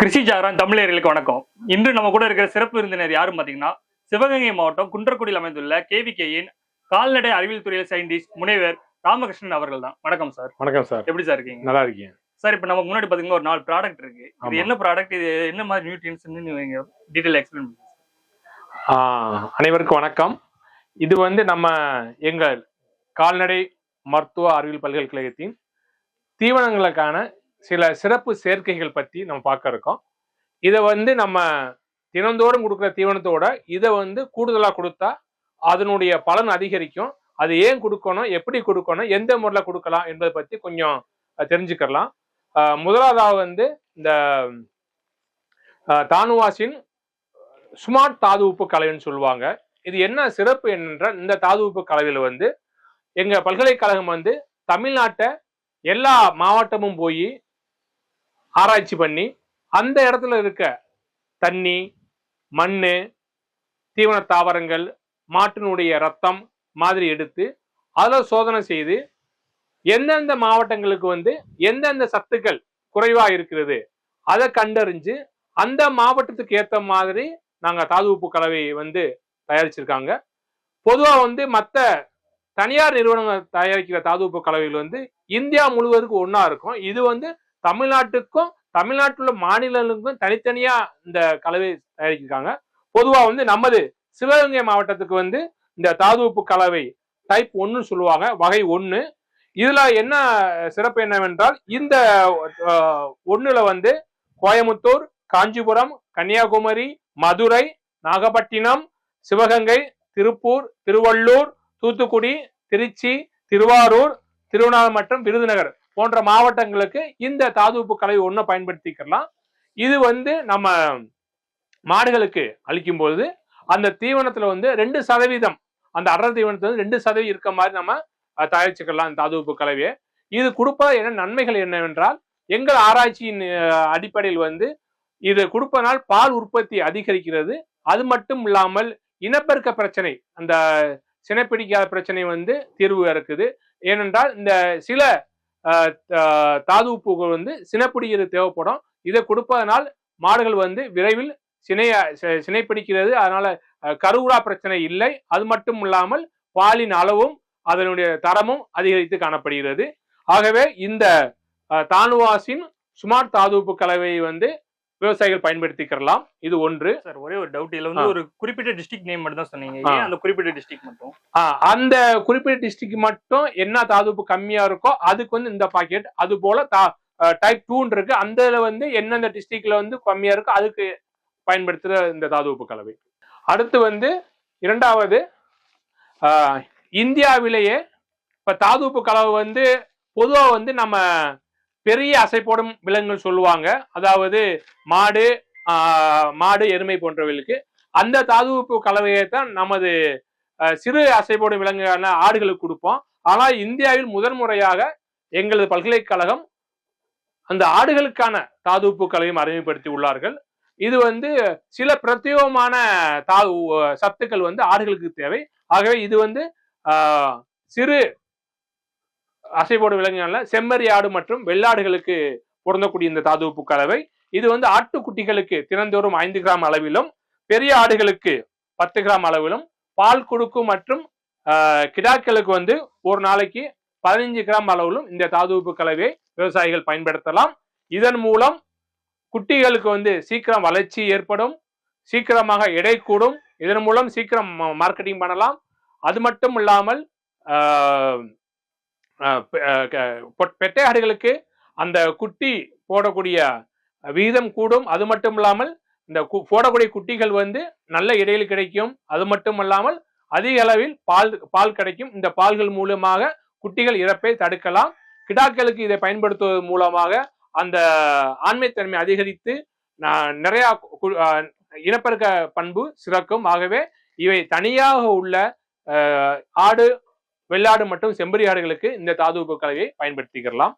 கிருஷி ஜாகரன் தமிழர்களுக்கு வணக்கம். இன்று நம்ம கூட இருக்கிற சிறப்பு விருந்தினர் யாரும் பாத்தீங்கன்னா சிவகங்கை மாவட்டம் குன்றக்குடியில் அமைந்துள்ள கேவிகேயின் கால்நடை அறிவியல் துறையில் சயின்டிஸ்ட் முனைவர் ராமகிருஷ்ணன் அவர்கள் தான். வணக்கம் சார். வணக்கம் சார். எப்படி சார் இருக்கீங்க? நல்லா இருக்கீங்க சார் இப்போ நமக்கு முன்னாடி பாத்தீங்கன்னா ஒரு நாலு ப்ராடக்ட் இருக்கு. இது. என்ன ப்ராடக்ட் இது என்ன மாதிரி நியூட்ரியன்ஸ் நீங்க டீடைல் எக்ஸ்பிளைன் பண்ணுங்க அனைவருக்கும் வணக்கம். இது வந்து நம்ம எங்கள் கால்நடை மருத்துவ அறிவியல் பல்கலைக்கழகத்தின் தீவனங்களுக்கான சில சிறப்பு சேர்க்கைகள் பற்றி நம்ம பார்க்க இருக்கோம். இதை வந்து நம்ம தினந்தோறும் கொடுக்குற தீவனத்தோட இதை வந்து கூடுதலாக கொடுத்தா அதனுடைய பலன் அதிகரிக்கும். அது ஏன் கொடுக்கணும் எப்படி கொடுக்கணும் எந்த முறையில் கொடுக்கலாம் என்பதை பற்றி கொஞ்சம் தெரிஞ்சுக்கலாம் முதலாவதாக வந்து இந்த தானுவாசின் ஸ்மார்ட் தாது உப்பு கலவைன்னு சொல்லுவாங்க. இது என்ன சிறப்பு என்னென்றால் இந்த தாது உப்பு கலவையில் வந்து எங்கள் பல்கலைக்கழகம் வந்து தமிழ்நாட்டை எல்லா மாவட்டமும் போய் ஆராய்ச்சி பண்ணி அந்த இடத்துல இருக்க தண்ணி மண் தீவன தாவரங்கள் மாட்டினுடைய ரத்தம் மாதிரி எடுத்து அதில் சோதனை செய்து எந்தெந்த மாவட்டங்களுக்கு வந்து எந்தெந்த சத்துக்கள் குறைவாக இருக்கிறது அதை கண்டறிஞ்சு அந்த மாவட்டத்துக்கு ஏற்ற மாதிரி நாங்கள் தாது உப்பு கலவையை வந்து தயாரிச்சிருக்காங்க. பொதுவாக வந்து மற்ற தனியார் நிறுவனங்கள் தயாரிக்கிற தாது உப்பு கலவைகள் வந்து இந்தியா முழுவதுக்கும் ஒன்றா இருக்கும். இது வந்து தமிழ்நாட்டுக்கும் தமிழ்நாட்டில் உள்ள மாநிலங்களுக்கும் தனித்தனியா இந்த கலவை தயாரிச்சிருக்காங்க. பொதுவாக வந்து நமது சிவகங்கை மாவட்டத்துக்கு வந்து இந்த தாது உப்பு கலவை டைப் ஒன்னு சொல்லுவாங்க வகை ஒன்று இதுல என்ன சிறப்பு என்னவென்றால் இந்த அஹ், ஒண்ணுல வந்து கோயமுத்தூர் காஞ்சிபுரம் கன்னியாகுமரி மதுரை நாகப்பட்டினம் சிவகங்கை திருப்பூர் திருவள்ளூர் தூத்துக்குடி திருச்சி திருவாரூர் திருவண்ணாமலை மற்றும் விருதுநகர். போன்ற மாவட்டங்களுக்கு இந்த தாதுப்பு கலவை ஒன்றை பயன்படுத்திக்கலாம். இது வந்து நம்ம மாடுகளுக்கு அளிக்கும் பொழுது அந்த தீவனத்துல வந்து ரெண்டு சதவீதம் அந்த அடர் தீவனத்துல வந்து ரெண்டு சதவீதம் இருக்க மாதிரி நம்ம தயாரிச்சுக்கலாம் இந்த தாதுப்பு கலவையை. இது கொடுப்பது என்ன நன்மைகள் என்னவென்றால் எங்கள் ஆராய்ச்சியின் அடிப்படையில் வந்து இது கொடுப்பதனால் பால் உற்பத்தி அதிகரிக்கிறது. அது மட்டும் இல்லாமல் இனப்பெருக்க பிரச்சனை அந்த சினைப்பிடிக்காத பிரச்சனை வந்து தீர்வு இருக்குது ஏனென்றால் இந்த சில தாது உப்புகள் வந்து சினப்பிடிக்கிறது தேவைப்படும். இதை கொடுப்பதனால் மாடுகள் வந்து விரைவில் சினைய சினை சினைப்பிடிக்கிறது. அதனால அஹ், கருவுறா பிரச்சனை இல்லை. அது மட்டும் இல்லாமல் பாலின் அளவும் அதனுடைய தரமும் அதிகரித்து காணப்படுகிறது. ஆகவே இந்த தானுவாசின் சுமார்ட் தாதுப்பு கலவையை வந்து விவசாயிகள் பயன்படுத்திக்கலாம் இது ஒன்று. சார் ஒரே ஒரு டவுட் இதுல வந்து. ஒரு குறிப்பிட்ட டிஸ்ட்ரிக்ட் நேம் மட்டும் தான் சொன்னீங்க. அந்த குறிப்பிட்ட டிஸ்ட்ரிக்ட் மட்டும்? அந்த குறிப்பிட்ட டிஸ்ட்ரிக்ட் மட்டும் என்ன தாதுப்பு கம்மியா இருக்கோ அதுக்கு வந்து இந்த பாக்கெட் அது போல டைப் டூன்னு இருக்கு. அந்த வந்து எந்தெந்த டிஸ்ட்ரிக்ட்ல வந்து கம்மியா இருக்கோ அதுக்கு பயன்படுத்துற இந்த தாதுப்பு கலவை. அடுத்து வந்து இரண்டாவது இந்தியாவிலேயே இப்ப தாதுப்பு கலவை வந்து பொதுவா வந்து நம்ம பெரிய அசைப்போடும் விலங்குகள் சொல்லுவாங்க. அதாவது மாடு மாடு எருமை போன்றவைகளுக்கு. அந்த தாதுப்பு கலவையை தான் நமது சிறு அசைப்போடும் விலங்குகளான ஆடுகளுக்கு கொடுப்போம். ஆனால் இந்தியாவில் முதன்முறையாக எங்களது பல்கலைக்கழகம் அந்த ஆடுகளுக்கான தாதுப்பு கலையும் அறிமுகப்படுத்தி உள்ளார்கள். இது வந்து சில பிரத்யேகமான தா சத்துக்கள் வந்து ஆடுகளுக்கு தேவை. ஆகவே இது வந்து சிறு அசைப்போடும் விலங்குகள்ல செம்மறி ஆடு மற்றும் வெள்ளாடுகளுக்கு பொருந்தக்கூடிய இந்த தாதுப்பு கலவை இது வந்து ஆட்டுக்குட்டிகளுக்கு தினந்தோறும் ஐந்து கிராம் அளவிலும் பெரிய ஆடுகளுக்கு பத்து கிராம் அளவிலும் பால் கொடுக்கும் மற்றும் கிடாக்களுக்கு வந்து ஒரு நாளைக்கு பதினைஞ்சு கிராம் அளவிலும் இந்த தாதுப்பு கலவையை விவசாயிகள் பயன்படுத்தலாம். இதன் மூலம் குட்டிகளுக்கு வந்து சீக்கிரம் வளர்ச்சி ஏற்படும் சீக்கிரமாக எடை கூடும். இதன் மூலம் சீக்கிரம் மார்க்கெட்டிங் பண்ணலாம். அது மட்டும் இல்லாமல் பெட்டையாடுகளுக்கு பெட்டை ஆடுகளுக்கு அந்த குட்டி போடக்கூடிய விகிதம் கூடும். அது மட்டும் இல்லாமல் இந்த கு- போடக்கூடிய குட்டிகள் வந்து நல்ல இடையில் கிடைக்கும். அது மட்டும் இல்லாமல் அதிக அளவில் பால் பால் கிடைக்கும். இந்த பால்கள் மூலமாக குட்டிகள் இறப்பை தடுக்கலாம். கிடாக்களுக்கு இதை பயன்படுத்துவதன் மூலமாக அந்த ஆண்மைத்தன்மை அதிகரித்து நிறையா இனப்பெருக்க பண்பு சிறக்கும். ஆகவே இவை தனியாக உள்ள ஆடு வெள்ளாடு மற்றும் செம்பரி ஆடுகளுக்கு இந்த தாதுப்பு கலவையை பயன்படுத்திக்கலாம்.